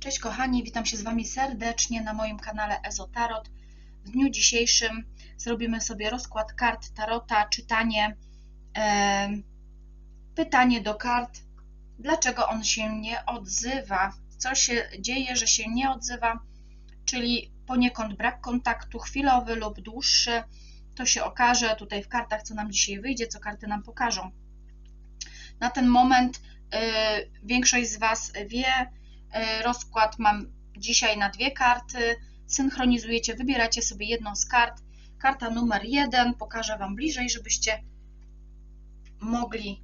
Cześć kochani, witam się z Wami serdecznie na moim kanale Ezotarot. W dniu dzisiejszym zrobimy sobie rozkład kart Tarota, czytanie, e, pytanie do kart, dlaczego on się nie odzywa, co się dzieje, że się nie odzywa, czyli poniekąd brak kontaktu chwilowy lub dłuższy, to się okaże tutaj w kartach, co nam dzisiaj wyjdzie, co karty nam pokażą. Na ten moment e, większość z Was wie, rozkład mam dzisiaj na dwie karty. Synchronizujecie, wybieracie sobie jedną z kart. Karta numer jeden pokażę Wam bliżej, żebyście mogli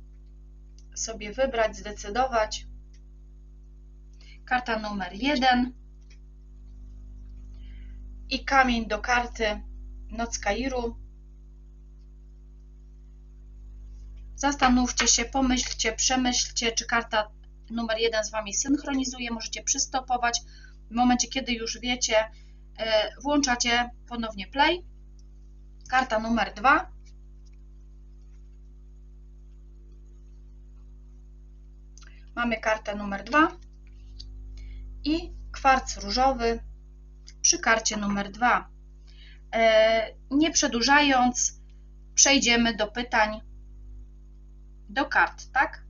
sobie wybrać, zdecydować. Karta numer jeden i kamień do karty Noc Kairu. Zastanówcie się, pomyślcie, przemyślcie, czy karta numer jeden z Wami synchronizuje, możecie przystopować. W momencie, kiedy już wiecie, e, włączacie ponownie play. Karta numer dwa. Mamy kartę numer dwa i kwarc różowy przy karcie numer dwa. E, nie przedłużając, przejdziemy do pytań do kart, tak?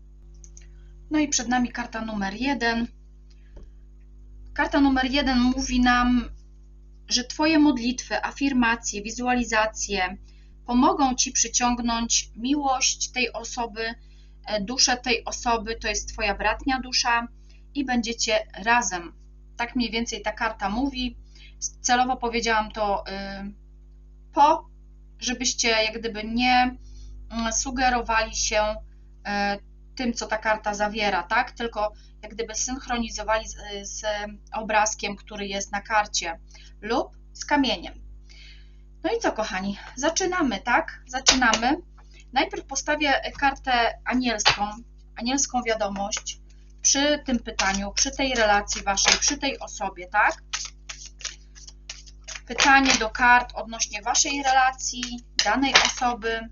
No i przed nami karta numer jeden. Karta numer jeden mówi nam, że Twoje modlitwy, afirmacje, wizualizacje pomogą Ci przyciągnąć miłość tej osoby, e, duszę tej osoby, to jest Twoja bratnia dusza i będziecie razem. Tak mniej więcej ta karta mówi. Celowo powiedziałam to y, po, żebyście jak gdyby nie mm, sugerowali się y, tym, co ta karta zawiera, tak? Tylko jak gdyby synchronizowali z, z obrazkiem, który jest na karcie lub z kamieniem. No i co, kochani? Zaczynamy, tak? Zaczynamy. Najpierw postawię kartę anielską, anielską wiadomość przy tym pytaniu, przy tej relacji waszej, przy tej osobie, tak? Pytanie do kart odnośnie waszej relacji, danej osoby,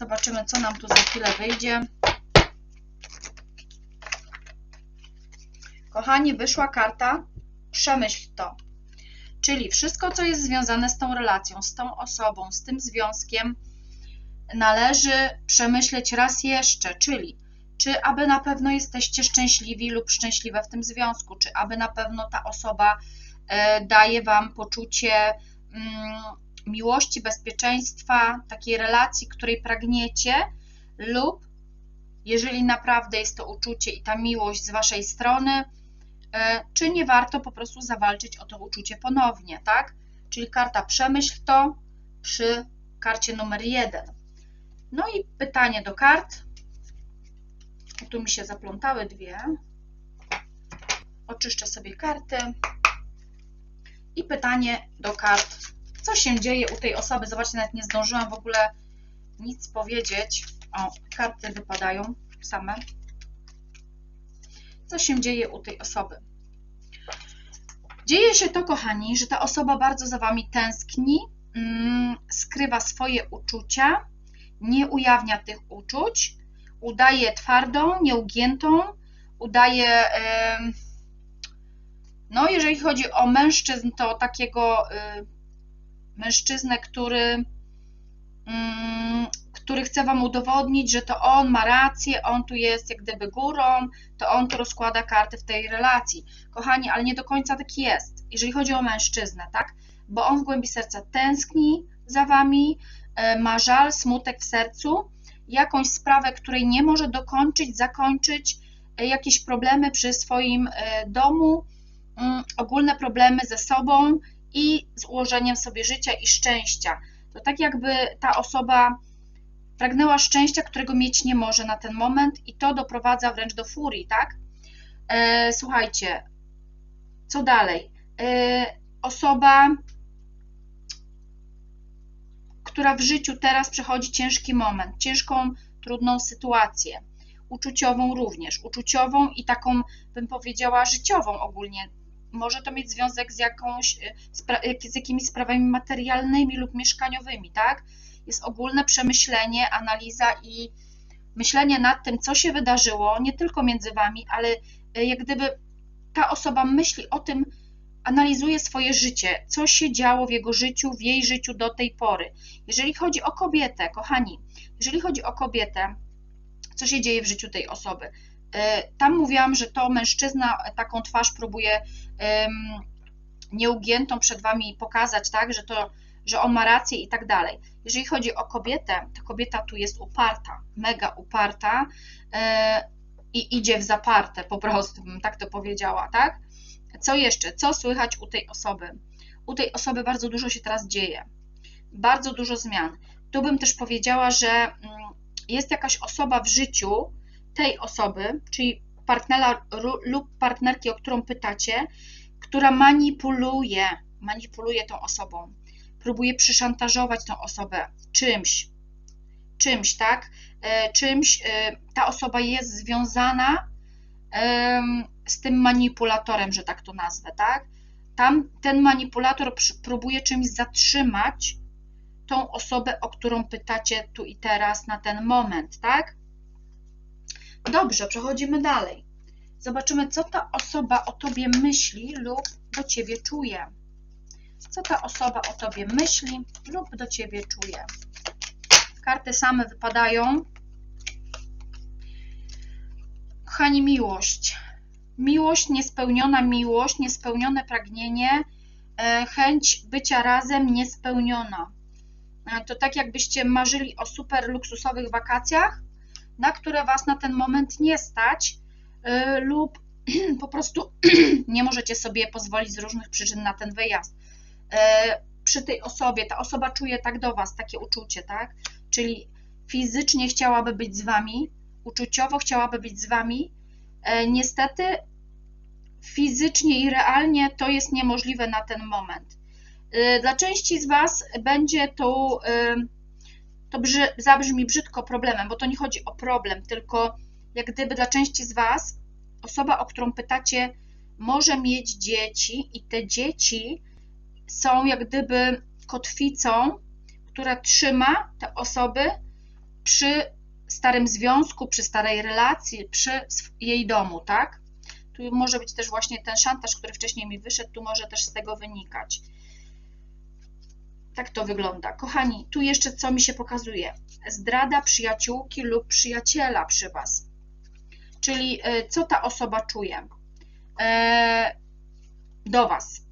Zobaczymy, co nam tu za chwilę wyjdzie. Kochani, wyszła karta Przemyśl to. Czyli wszystko, co jest związane z tą relacją, z tą osobą, z tym związkiem, należy przemyśleć raz jeszcze, czyli czy aby na pewno jesteście szczęśliwi lub szczęśliwe w tym związku, czy aby na pewno ta osoba e, daje Wam poczucie mm, miłości, bezpieczeństwa, takiej relacji, której pragniecie, lub jeżeli naprawdę jest to uczucie i ta miłość z Waszej strony, e, czy nie warto po prostu zawalczyć o to uczucie ponownie, tak? Czyli karta przemyśl to przy karcie numer jeden. No i pytanie do kart. Tu mi się zaplątały dwie. Oczyszczę sobie karty. I pytanie do kart co się dzieje u tej osoby. Zobaczcie, nawet nie zdążyłam w ogóle nic powiedzieć. O, karty wypadają same. Co się dzieje u tej osoby? Dzieje się to, kochani, że ta osoba bardzo za Wami tęskni, mm, skrywa swoje uczucia, nie ujawnia tych uczuć, udaje twardą, nieugiętą, udaje... no, jeżeli chodzi o mężczyzn, to takiego y, mężczyznę, który, mm, który chce Wam udowodnić, że to on ma rację, on tu jest jak gdyby górą, to on tu rozkłada karty w tej relacji. Kochani, ale nie do końca tak jest, jeżeli chodzi o mężczyznę, tak? Bo on w głębi serca tęskni za Wami, e, ma żal, smutek w sercu, jakąś sprawę, której nie może dokończyć, zakończyć, e, jakieś problemy przy swoim e, domu, mm, ogólne problemy ze sobą, i z ułożeniem sobie życia i szczęścia. To tak jakby ta osoba pragnęła szczęścia, którego mieć nie może na ten moment i to doprowadza wręcz do furii, tak? E, słuchajcie, co dalej? E, osoba, która w życiu teraz przechodzi ciężki moment, ciężką, trudną sytuację, uczuciową również, uczuciową i taką, bym powiedziała, życiową ogólnie, może to mieć związek z, jakąś, e, z jakimiś sprawami materialnymi lub mieszkaniowymi, tak? Jest ogólne przemyślenie, analiza i myślenie nad tym, co się wydarzyło, nie tylko między Wami, ale e, jak gdyby ta osoba myśli o tym, analizuje swoje życie, co się działo w jego życiu, w jej życiu do tej pory. Jeżeli chodzi o kobietę, kochani, jeżeli chodzi o kobietę, co się dzieje w życiu tej osoby? E, Tam mówiłam, że to mężczyzna taką twarz próbuje nieugiętą przed wami pokazać, tak, że to, że on ma rację i tak dalej. Jeżeli chodzi o kobietę, to kobieta tu jest uparta, mega uparta e, i idzie w zaparte, po prostu bym tak to powiedziała, tak? Co jeszcze? Co słychać u tej osoby? U tej osoby bardzo dużo się teraz dzieje, bardzo dużo zmian. Tu bym też powiedziała, że mm, jest jakaś osoba w życiu tej osoby, czyli partnera lub partnerki, o którą pytacie, która manipuluje, manipuluje tą osobą, próbuje przyszantażować tą osobę czymś, czymś, tak? E, Czymś e, ta osoba jest związana z tym manipulatorem, że tak to nazwę, tak? Tam ten manipulator próbuje czymś zatrzymać tą osobę, o którą pytacie tu i teraz na ten moment, tak? Dobrze, przechodzimy dalej. Zobaczymy, co ta osoba o tobie myśli lub do ciebie czuje. Co ta osoba o tobie myśli lub do ciebie czuje. Karty same wypadają. Kochani, miłość. Miłość, niespełniona miłość, niespełnione pragnienie, e, chęć bycia razem niespełniona. E, To tak jakbyście marzyli o super luksusowych wakacjach, na które Was na ten moment nie stać, y, lub po prostu nie możecie sobie pozwolić z różnych przyczyn na ten wyjazd. Y, Przy tej osobie, ta osoba czuje tak do Was, takie uczucie, tak? Czyli fizycznie chciałaby być z Wami, uczuciowo chciałaby być z Wami. E, Niestety fizycznie i realnie to jest niemożliwe na ten moment. Y, Dla części z Was będzie to y, to brzy, zabrzmi brzydko problemem, bo to nie chodzi o problem, tylko jak gdyby dla części z Was osoba, o którą pytacie, może mieć dzieci i te dzieci są jak gdyby kotwicą, która trzyma te osoby przy starym związku, przy starej relacji, przy jej domu, tak? Tu może być też właśnie ten szantaż, który wcześniej mi wyszedł, tu może też z tego wynikać. Tak to wygląda. Kochani, tu jeszcze co mi się pokazuje? Zdrada przyjaciółki lub przyjaciela przy Was. Czyli y, co ta osoba czuje e, do Was.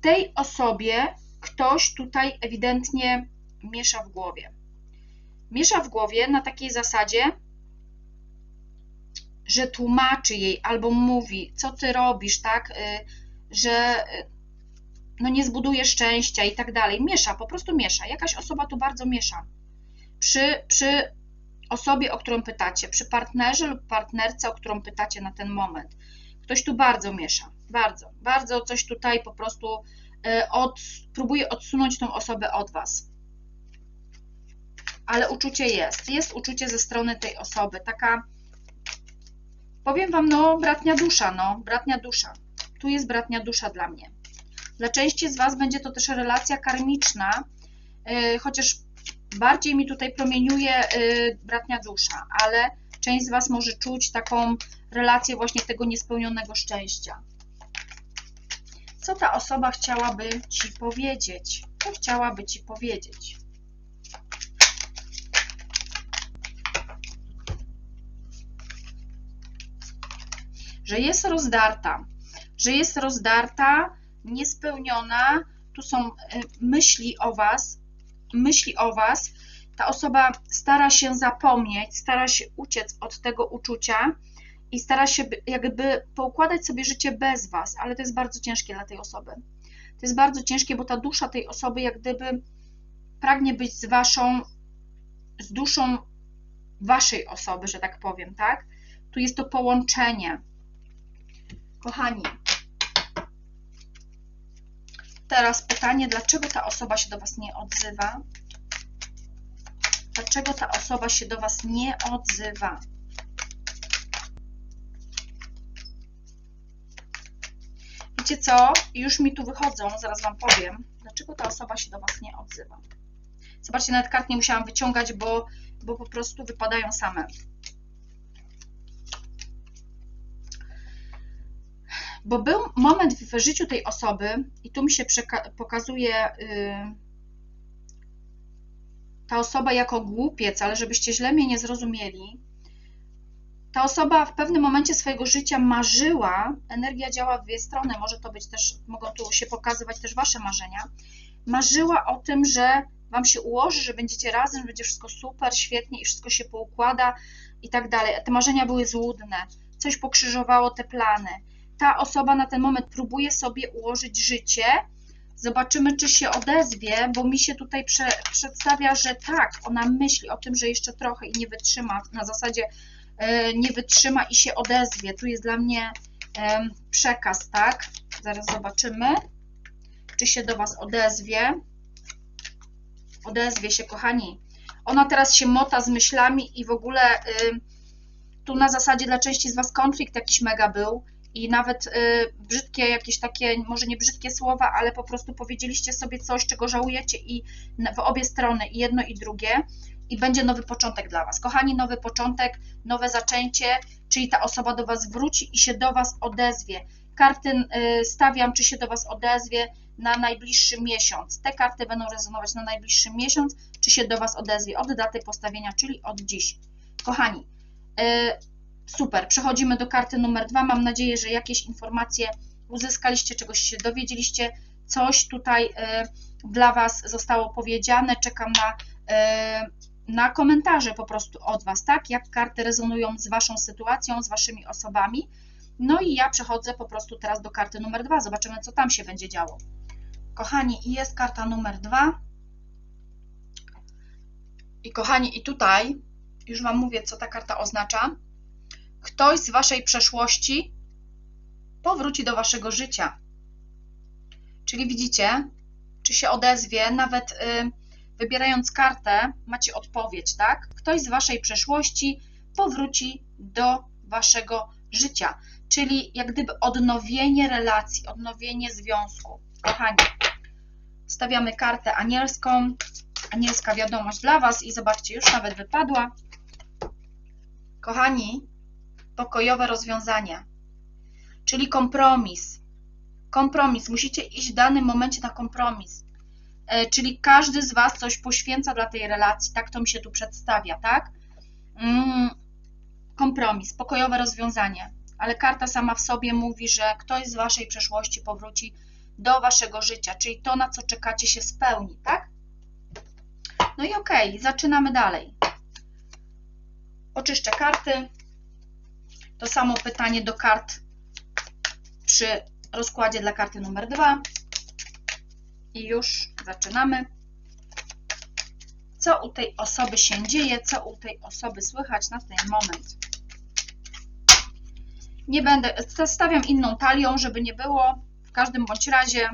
Tej osobie ktoś tutaj ewidentnie miesza w głowie. Miesza w głowie na takiej zasadzie, że tłumaczy jej albo mówi, co ty robisz, tak, y, że no nie zbuduje szczęścia i tak dalej. Miesza, po prostu miesza. Jakaś osoba tu bardzo miesza. Przy, przy osobie, o którą pytacie, przy partnerze lub partnerce, o którą pytacie na ten moment. Ktoś tu bardzo miesza. Bardzo, bardzo coś tutaj po prostu y, od, próbuje odsunąć tą osobę od Was. Ale uczucie jest. Jest uczucie ze strony tej osoby. Taka, powiem Wam, no, bratnia dusza, no, bratnia dusza. Tu jest bratnia dusza dla mnie. Dla części z Was będzie to też relacja karmiczna, yy, chociaż bardziej mi tutaj promieniuje yy, bratnia dusza, ale część z Was może czuć taką relację właśnie tego niespełnionego szczęścia. Co ta osoba chciałaby Ci powiedzieć? Co chciałaby Ci powiedzieć? Że jest rozdarta, że jest rozdarta, niespełniona. Tu są y, myśli o Was, myśli o Was. Ta osoba stara się zapomnieć, stara się uciec od tego uczucia i stara się by- jakby poukładać sobie życie bez Was, ale to jest bardzo ciężkie dla tej osoby. To jest bardzo ciężkie, bo ta dusza tej osoby jak gdyby pragnie być z Waszą, z duszą Waszej osoby, że tak powiem, tak? Tu jest to połączenie. Kochani, Teraz pytanie, dlaczego ta osoba się do Was nie odzywa? Dlaczego ta osoba się do Was nie odzywa? Wiecie co? Już mi tu wychodzą, zaraz Wam powiem, dlaczego ta osoba się do Was nie odzywa. Zobaczcie, nawet kart nie musiałam wyciągać, bo, bo po prostu wypadają same. Bo był moment w życiu tej osoby, i tu mi się pokazuje y, ta osoba jako głupiec, ale żebyście źle mnie nie zrozumieli. Ta osoba w pewnym momencie swojego życia marzyła, energia działa w dwie strony, może to być też, mogą tu się pokazywać też wasze marzenia. Marzyła o tym, że wam się ułoży, że będziecie razem, że będzie wszystko super, świetnie i wszystko się poukłada i tak dalej. Te marzenia były złudne, coś pokrzyżowało te plany. Ta osoba na ten moment próbuje sobie ułożyć życie. Zobaczymy, czy się odezwie, bo mi się tutaj prze, przedstawia, że tak, ona myśli o tym, że jeszcze trochę i nie wytrzyma, na zasadzie yy, nie wytrzyma i się odezwie. Tu jest dla mnie przekaz, tak? Zaraz zobaczymy, czy się do Was odezwie odezwie się, kochani. Ona teraz się mota z myślami i w ogóle tu na zasadzie dla części z Was konflikt jakiś mega był i nawet y, brzydkie jakieś takie, może nie brzydkie słowa, ale po prostu powiedzieliście sobie coś, czego żałujecie i w obie strony, i jedno i drugie i będzie nowy początek dla Was. Kochani, nowy początek, nowe zaczęcie, czyli ta osoba do Was wróci i się do Was odezwie. Karty y, stawiam, czy się do Was odezwie, na najbliższy miesiąc. Te karty będą rezonować na najbliższy miesiąc, czy się do Was odezwie od daty postawienia, czyli od dziś. Kochani, yy, super, przechodzimy do karty numer dwa. Mam nadzieję, że jakieś informacje uzyskaliście, czegoś się dowiedzieliście, coś tutaj yy, dla Was zostało powiedziane. Czekam na, yy, na komentarze po prostu od Was, tak? Jak karty rezonują z Waszą sytuacją, z Waszymi osobami. No i ja przechodzę po prostu teraz do karty numer dwa. Zobaczymy, co tam się będzie działo. Kochani, jest karta numer dwa. I kochani, i tutaj już Wam mówię, co ta karta oznacza. Ktoś z Waszej przeszłości powróci do Waszego życia. Czyli widzicie, czy się odezwie, nawet y, wybierając kartę, macie odpowiedź, tak? Ktoś z Waszej przeszłości powróci do Waszego życia, czyli jak gdyby odnowienie relacji, odnowienie związku. Kochani, stawiamy kartę anielską, anielska wiadomość dla Was i zobaczcie, już nawet wypadła. Kochani, pokojowe rozwiązanie, czyli kompromis. Kompromis, musicie iść w danym momencie na kompromis. E, czyli każdy z Was coś poświęca dla tej relacji, tak to mi się tu przedstawia, tak? Mm, kompromis, pokojowe rozwiązanie, ale karta sama w sobie mówi, że ktoś z Waszej przeszłości powróci do Waszego życia, czyli to, na co czekacie, się spełni, tak? No i okej, okay, zaczynamy dalej. Oczyszczę karty. To samo pytanie do kart przy rozkładzie dla karty numer dwa. I już zaczynamy. Co u tej osoby się dzieje, co u tej osoby słychać na ten moment. Nie będę, stawiam inną talią, żeby nie było. W każdym bądź razie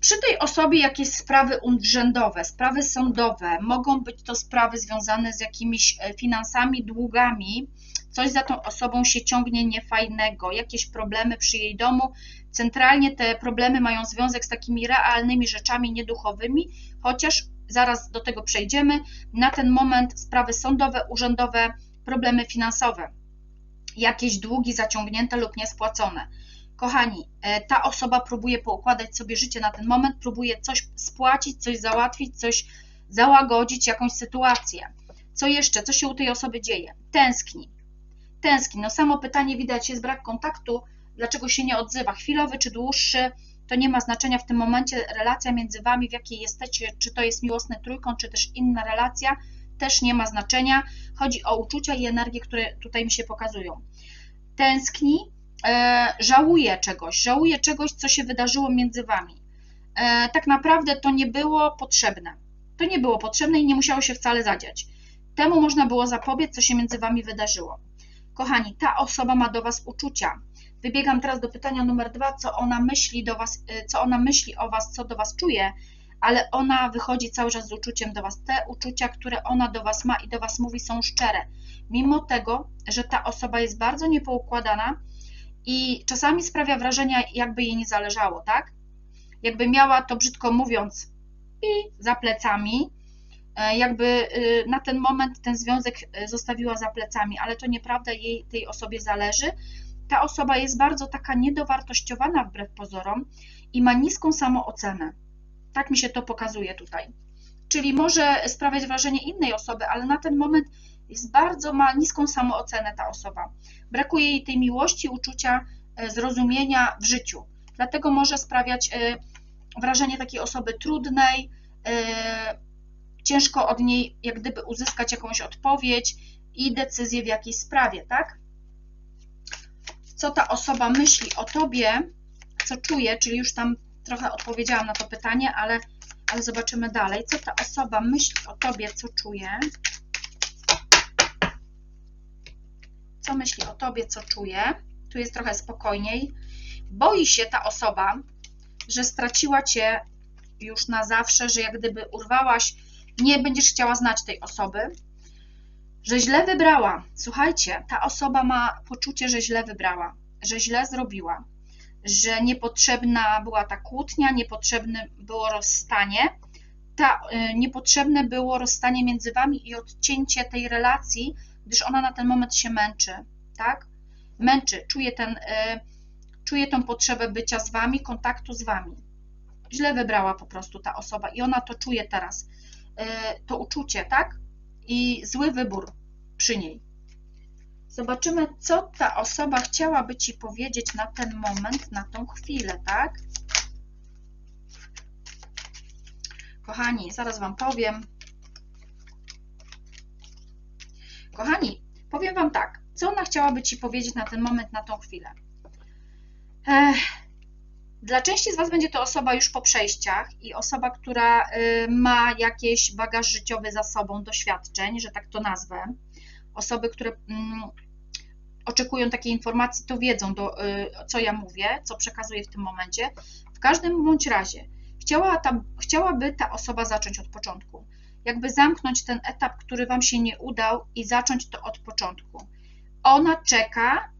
przy tej osobie jakieś sprawy urzędowe, sprawy sądowe, mogą być to sprawy związane z jakimiś e, finansami, długami, coś za tą osobą się ciągnie niefajnego, jakieś problemy przy jej domu. Centralnie te problemy mają związek z takimi realnymi rzeczami nieduchowymi, chociaż zaraz do tego przejdziemy. Na ten moment sprawy sądowe, urzędowe, problemy finansowe, jakieś długi zaciągnięte lub niespłacone. Kochani, e, ta osoba próbuje poukładać sobie życie na ten moment, próbuje coś spłacić, coś załatwić, coś załagodzić, jakąś sytuację. Co jeszcze? Co się u tej osoby dzieje? Tęskni. Tęskni. No samo pytanie widać jest brak kontaktu, dlaczego się nie odzywa. Chwilowy czy dłuższy, to nie ma znaczenia w tym momencie. Relacja między Wami, w jakiej jesteście, czy to jest miłosny trójkąt, czy też inna relacja, też nie ma znaczenia. Chodzi o uczucia i energię, które tutaj mi się pokazują. Tęskni, E, żałuje czegoś, żałuje czegoś, co się wydarzyło między wami. E, tak naprawdę to nie było potrzebne. To nie było potrzebne i nie musiało się wcale zadziać. Temu można było zapobiec, co się między wami wydarzyło. Kochani, ta osoba ma do was uczucia. Wybiegam teraz do pytania numer dwa, co ona myśli do was, e, co ona myśli o was, co do was czuje, ale ona wychodzi cały czas z uczuciem do was. Te uczucia, które ona do was ma i do was mówi, są szczere. Mimo tego, że ta osoba jest bardzo niepoukładana, i czasami sprawia wrażenie, jakby jej nie zależało, tak? Jakby miała to brzydko mówiąc i za plecami, jakby y, na ten moment ten związek e, zostawiła za plecami, ale to nieprawda, jej tej osobie zależy. ta osoba jest bardzo taka niedowartościowana wbrew pozorom i ma niską samoocenę. Tak mi się to pokazuje tutaj. Czyli może sprawiać wrażenie innej osoby, ale na ten moment jest bardzo, ma niską samoocenę ta osoba. Brakuje jej tej miłości, uczucia, e, zrozumienia w życiu. Dlatego może sprawiać e, wrażenie takiej osoby trudnej, e, ciężko od niej jak gdyby uzyskać jakąś odpowiedź i decyzję w jakiejś sprawie, tak? Co ta osoba myśli o tobie, co czuje, czyli już tam trochę odpowiedziałam na to pytanie, ale, ale zobaczymy dalej. Co ta osoba myśli o tobie, co czuje? Co myśli o tobie, co czuje? Tu jest trochę spokojniej. Boi się ta osoba, że straciła cię już na zawsze, że jak gdyby urwałaś, nie będziesz chciała znać tej osoby, że źle wybrała. Słuchajcie, ta osoba ma poczucie, że źle wybrała, że źle zrobiła, że niepotrzebna była ta kłótnia, niepotrzebne było rozstanie, ta, y, niepotrzebne było rozstanie między wami i odcięcie tej relacji, gdyż ona na ten moment się męczy, tak? Męczy, czuje, ten, y, czuje tą potrzebę bycia z wami, kontaktu z wami. Źle wybrała po prostu ta osoba i ona to czuje teraz. Y, to uczucie, tak? I zły wybór przy niej. Zobaczymy, co ta osoba chciałaby Ci powiedzieć na ten moment, na tą chwilę, tak? Kochani, zaraz Wam powiem. Kochani, powiem Wam tak, co ona chciałaby Ci powiedzieć na ten moment, na tą chwilę. Ech, dla części z Was będzie to osoba już po przejściach i osoba, która y, ma jakieś bagaż życiowy za sobą, doświadczeń, że tak to nazwę. Osoby, które mm, oczekują takiej informacji, to wiedzą, do, y, co ja mówię, co przekazuję w tym momencie. W każdym bądź razie, chciała ta, chciałaby ta osoba zacząć od początku. Jakby zamknąć ten etap, który Wam się nie udał i zacząć to od początku. Ona czeka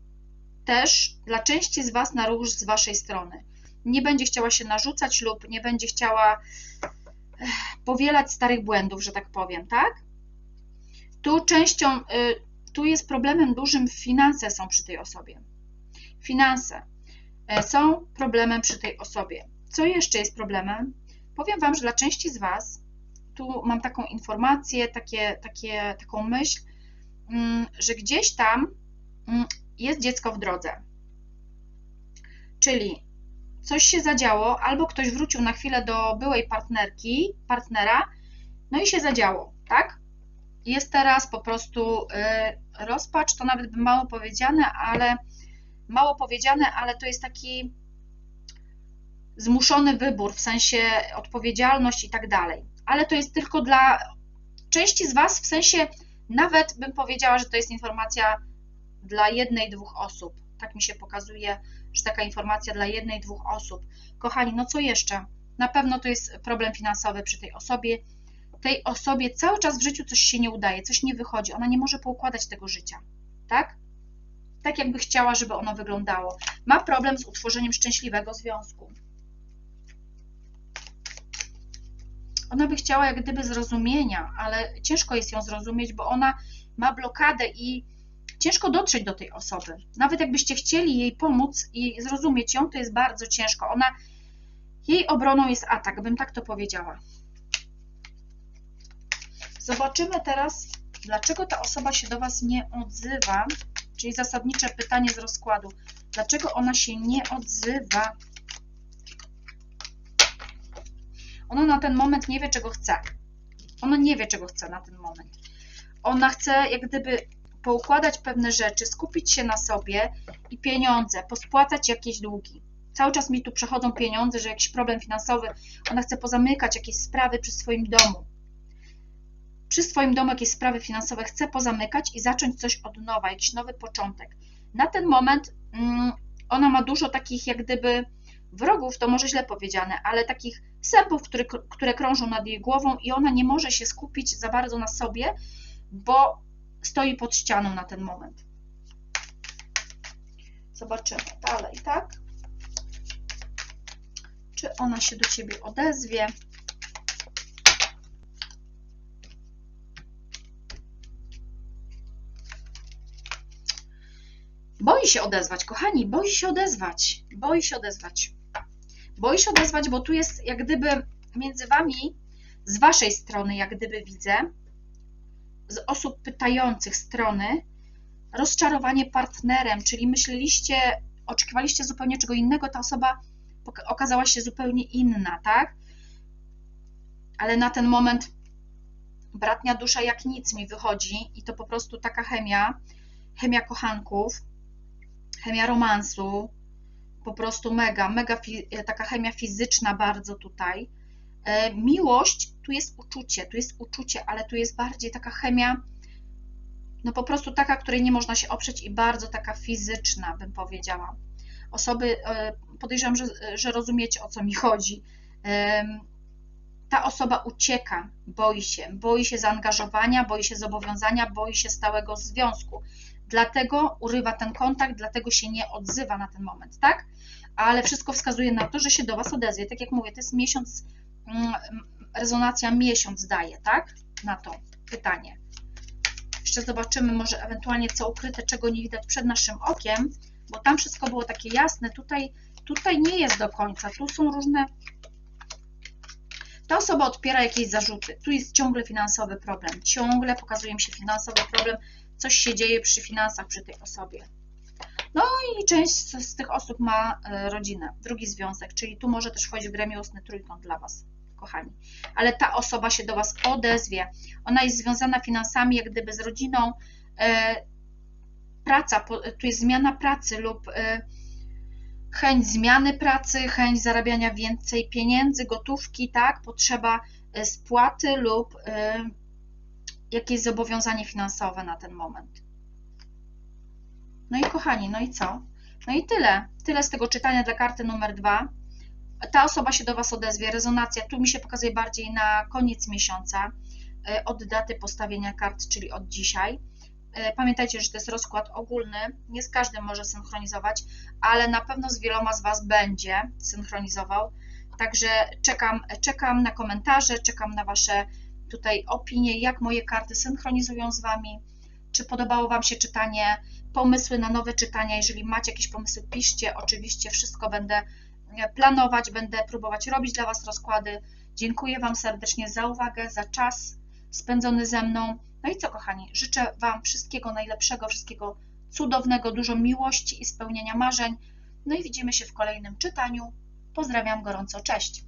też dla części z Was na ruch z Waszej strony. Nie będzie chciała się narzucać lub nie będzie chciała powielać starych błędów, że tak powiem, tak? Tu częścią, y, tu jest problemem dużym finanse są przy tej osobie. Finanse e, są problemem przy tej osobie. Co jeszcze jest problemem? Powiem Wam, że dla części z Was, tu mam taką informację, takie, takie, taką myśl, mm, że gdzieś tam mm, jest dziecko w drodze. Czyli coś się zadziało, albo ktoś wrócił na chwilę do byłej partnerki, partnera, no i się zadziało, tak? Jest teraz po prostu y, rozpacz, to nawet by mało powiedziane, ale mało powiedziane, ale to jest taki zmuszony wybór, w sensie odpowiedzialność i tak dalej. Ale to jest tylko dla części z Was, w sensie nawet bym powiedziała, że to jest informacja dla jednej, dwóch osób. Tak mi się pokazuje, że taka informacja dla jednej, dwóch osób. Kochani, no co jeszcze? Na pewno to jest problem finansowy przy tej osobie. Tej osobie cały czas w życiu coś się nie udaje, coś nie wychodzi. Ona nie może poukładać tego życia, tak? Tak jakby chciała, żeby ono wyglądało. Ma problem z utworzeniem szczęśliwego związku. Ona by chciała jak gdyby zrozumienia, ale ciężko jest ją zrozumieć, bo ona ma blokadę i ciężko dotrzeć do tej osoby. Nawet jakbyście chcieli jej pomóc i zrozumieć ją, to jest bardzo ciężko. Ona, jej obroną jest atak, bym tak to powiedziała. Zobaczymy teraz, dlaczego ta osoba się do Was nie odzywa, czyli zasadnicze pytanie z rozkładu. Dlaczego ona się nie odzywa? Ona na ten moment nie wie, czego chce. Ona nie wie, czego chce na ten moment. Ona chce jak gdyby poukładać pewne rzeczy, skupić się na sobie i pieniądze, pospłacać jakieś długi. Cały czas mi tu przechodzą pieniądze, że jakiś problem finansowy, ona chce pozamykać jakieś sprawy przy swoim domu. Przy swoim domu jakieś sprawy finansowe chce pozamykać i zacząć coś od nowa, jakiś nowy początek. Na ten moment mm, ona ma dużo takich jak gdyby wrogów, to może źle powiedziane, ale takich sępów, które, które krążą nad jej głową i ona nie może się skupić za bardzo na sobie, bo stoi pod ścianą na ten moment. Zobaczymy dalej, tak? Czy ona się do Ciebie odezwie? Boi się odezwać, kochani, boi się odezwać, boi się odezwać. Boi się odezwać, bo tu jest jak gdyby między Wami, z Waszej strony, jak gdyby widzę, z osób pytających strony, rozczarowanie partnerem, czyli myśleliście, oczekiwaliście zupełnie czego innego, ta osoba okazała się zupełnie inna, tak? Ale na ten moment bratnia dusza jak nic mi wychodzi i to po prostu taka chemia, chemia kochanków, chemia romansu, po prostu mega, mega taka chemia fizyczna bardzo tutaj. E, miłość, tu jest uczucie, tu jest uczucie, ale tu jest bardziej taka chemia, no po prostu taka, której nie można się oprzeć i bardzo taka fizyczna, bym powiedziała. Osoby, e, podejrzewam, że, że rozumiecie o co mi chodzi. Ta osoba ucieka, boi się, boi się zaangażowania, boi się zobowiązania, boi się stałego związku. Dlatego urywa ten kontakt, dlatego się nie odzywa na ten moment, tak? Ale wszystko wskazuje na to, że się do Was odezwie. Tak jak mówię, to jest miesiąc, rezonacja miesiąc daje, tak? Na to pytanie. Jeszcze zobaczymy może ewentualnie co ukryte, czego nie widać przed naszym okiem, bo tam wszystko było takie jasne. Tutaj, tutaj nie jest do końca. Tu są różne... Ta osoba odpiera jakieś zarzuty. Tu jest ciągle finansowy problem. Ciągle pokazuje mi się finansowy problem. Coś się dzieje przy finansach przy tej osobie. No i część z, z tych osób ma e, rodzinę, drugi związek, czyli tu może też wchodzić w grę miłosny trójkąt dla Was kochani. Ale ta osoba się do Was odezwie. Ona jest związana finansami, jak gdyby z rodziną. E, praca, tu jest zmiana pracy lub e, chęć zmiany pracy, chęć zarabiania więcej pieniędzy, gotówki, tak, potrzeba e, spłaty lub jakieś zobowiązanie finansowe na ten moment. No i kochani, no i co? No i tyle. Tyle z tego czytania dla karty numer dwa ta osoba się do Was odezwie, rezonacja, tu mi się pokazuje bardziej na koniec miesiąca, e, od daty postawienia kart, czyli od dzisiaj. E, pamiętajcie, że to jest rozkład ogólny, nie z każdym może synchronizować, ale na pewno z wieloma z Was będzie synchronizował. Także czekam, czekam na komentarze, czekam na Wasze tutaj opinie, jak moje karty synchronizują z Wami, czy podobało Wam się czytanie, pomysły na nowe czytania. Jeżeli macie jakieś pomysły, piszcie, oczywiście wszystko będę planować, będę próbować robić dla Was rozkłady. Dziękuję Wam serdecznie za uwagę, za czas spędzony ze mną. No i co, kochani, życzę Wam wszystkiego najlepszego, wszystkiego cudownego, dużo miłości i spełnienia marzeń. No i widzimy się w kolejnym czytaniu. Pozdrawiam gorąco, cześć!